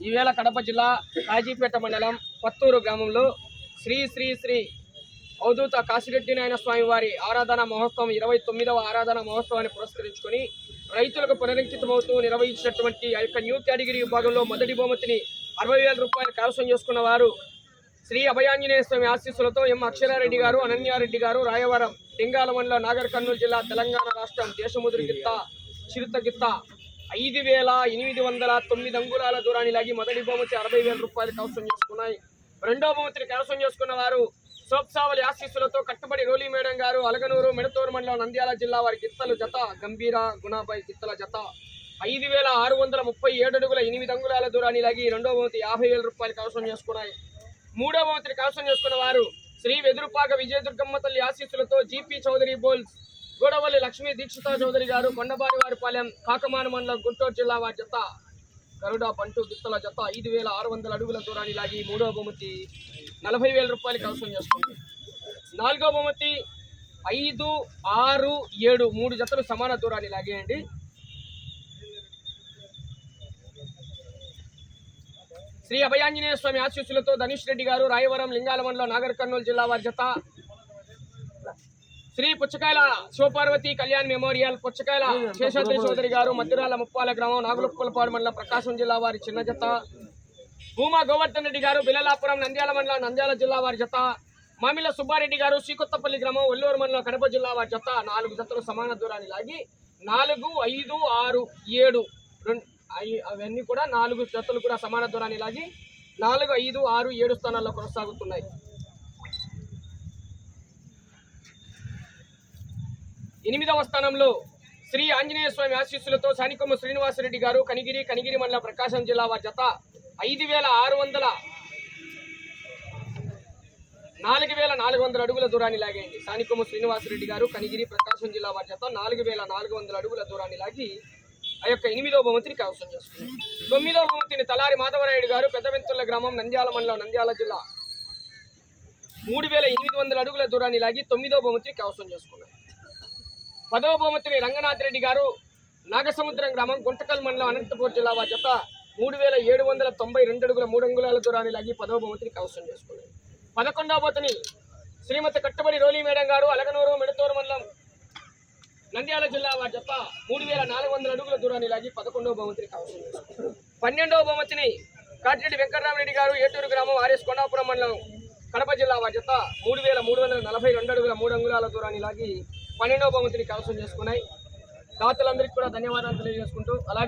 ఈవేళ కడప జిల్లా కాజీపేట మండలం పత్తూరు గ్రామంలో శ్రీ శ్రీ శ్రీ అవధూత కాశిరెడ్డి నాయన స్వామి వారి ఆరాధన మహోత్సవం ఇరవై తొమ్మిదవ ఆరాధన మహోత్సవాన్ని పురస్కరించుకొని రైతులకు పునరంకితమవుతూ నిర్వహించినటువంటి ఆ యొక్క న్యూ కేటగిరీ విభాగంలో మొదటి బహుమతిని అరవై వేల రూపాయలు కైవసం చేసుకున్న వారు శ్రీ అభయాంజనేయ స్వామి ఆశీస్సులతో ఎం అక్షరారెడ్డి గారు అనన్యారెడ్డి గారు రాయవరం లింగాల మండలం నాగర్ కర్నూలు జిల్లా తెలంగాణ రాష్ట్రం దేశముద్రి గిత్త చిరుత గిత్త ఐదు వేల ఎనిమిది వందల తొమ్మిది అంగుళాల దూరాన్ని లాగి మొదటి బహుమతి అరవై వేల రూపాయలు కవసం చేసుకున్నాయి. రెండో బహుమతిని కవసం చేసుకున్న వారు సోప్సావలి ఆశీస్సులతో కట్టుబడి రోలీ మేడం గారు అలగనూరు మెడతూరు మండలం నంద్యాల జిల్లా వారి గిత్తలు జత గంభీర గుణాబాయి గిత్తల జత. ఐదు వేల ఆరు వందల ముప్పై ఏడు అడుగుల ఎనిమిది అంగుళాల దూరాన్ని లాగి రెండో బహుమతి యాభై వేల రూపాయలు కవసం చేసుకున్నాయి. మూడో బహుమతిని కవసం చేసుకున్న వారు శ్రీ వెదురుపాక విజయదుర్గమ్మ తల్లి ఆశీస్సులతో జీపీ చౌదరి బోల్స్ గూడవల్లి లక్ష్మీ దీక్షితా చౌదరి గారు కొండబారి వారిపాలెం కాకమాన మండలం గుంటూరు జిల్లా వారి జత గరుడ పంటు గిత్తల జత ఐదు వేల ఆరు వందల అడుగుల దూరాన్ని లాగి మూడో బహుమతి నలభై వేల రూపాయలు కవసం చేస్తుంది. నాలుగో బహుమతి ఐదు ఆరు ఏడు మూడు జతలు సమాన దూరాన్ని లాగేయండి. శ్రీ అభయాంజనేయ స్వామి ఆశీస్సులతో ధనుష్ రెడ్డి గారు రాయవరం లింగాల మండలం నాగర్ కర్నూలు జిల్లా వారి జత శ్రీ పుచ్చకాయల శివపార్వతి కళ్యాణ్ మెమోరియల్ పుచ్చకాయల శేషాద్రి చౌదరి గారు మధ్యరాల ముప్పాల గ్రామం నాగులుప్పలపాడు మండలం ప్రకాశం జిల్లా వారి చిన్న జత. భూమా గోవర్ధన్ రెడ్డి గారు బిలలాపురం నంద్యాల మండలం నంద్యాల జిల్లా వారి జత. మామిల సుబ్బారెడ్డి గారు శ్రీకొత్తపల్లి గ్రామం ఒల్లూరు మండలం కడప జిల్లా వారి జత. నాలుగు జతలు సమాన దూరాన్ని లాగి నాలుగు ఐదు ఆరు ఏడు రెండు అవన్నీ కూడా నాలుగు జతలు కూడా సమాన దూరాన్ని లాగి నాలుగు ఐదు ఆరు ఏడు స్థానాల్లో కొనసాగుతున్నాయి. ఎనిమిదవ స్థానంలో శ్రీ ఆంజనేయ స్వామి ఆశీస్సులతో సానికొమ్మ శ్రీనివాసరెడ్డి గారు కనిగిరి కనిగిరి మండల ప్రకాశం జిల్లా వారి జత ఐదు వేల ఆరు వందల నాలుగు వేల నాలుగు వందల అడుగుల దూరాన్ని లాగేయండి సానికొమ్మ శ్రీనివాసరెడ్డి గారు కనిగిరి ప్రకాశం జిల్లా వారి జత నాలుగు వేల నాలుగు వందల అడుగుల దూరాన్ని లాగి ఆ యొక్క ఎనిమిదవ బహుమతిని కైవసం చేసుకున్నారు. తొమ్మిదవ బహుమతిని తలారి మాధవరాయుడు గారు పెద్దవెంతుల గ్రామం నంద్యాల మండలం నంద్యాల జిల్లా మూడు వేల ఎనిమిది వందల అడుగుల దూరాన్ని లాగి తొమ్మిదవ బహుమతిని కైవసం చేసుకున్నారు. పదవ బహుమతిని రంగనాథ్ రెడ్డి గారు నాగసముద్రం గ్రామం గుంటకల్ మండలం అనంతపూర్ జిల్లా వారి జత మూడు వేల ఏడు వందల తొంభై రెండు అడుగుల మూడు అంగుళాల దూరాన్ని లాగి పదవ బహుమతిని కైవసం చేసుకున్నారు. పదకొండవ బహుమతిని శ్రీమతి కట్టుబడి రోలీ మేడం గారు అలగనూరు మెడతూరు మండలం నంద్యాల జిల్లా వారి జత మూడు వేల నాలుగు వందల అడుగుల దూరాన్ని లాగి పదకొండవ బహుమతిని కవసం చేసుకున్నారు. పన్నెండవ బహుమతిని కాటిరెడ్డి వెంకటరామరెడ్డి గారు ఏటూరు గ్రామం ఆర్ఎస్ కొండాపురం మండలం కడప జిల్లా వారి జత మూడు వేల మూడు వందల నలభై రెండు అడుగుల మూడు అంగుళాల దూరాన్ని లాగి పన్నెండవ భవంతిని కైవసం చేసుకున్నాయి. దాతలందరికీ కూడా ధన్యవాదాలు తెలియజేసుకుంటూ అలాగే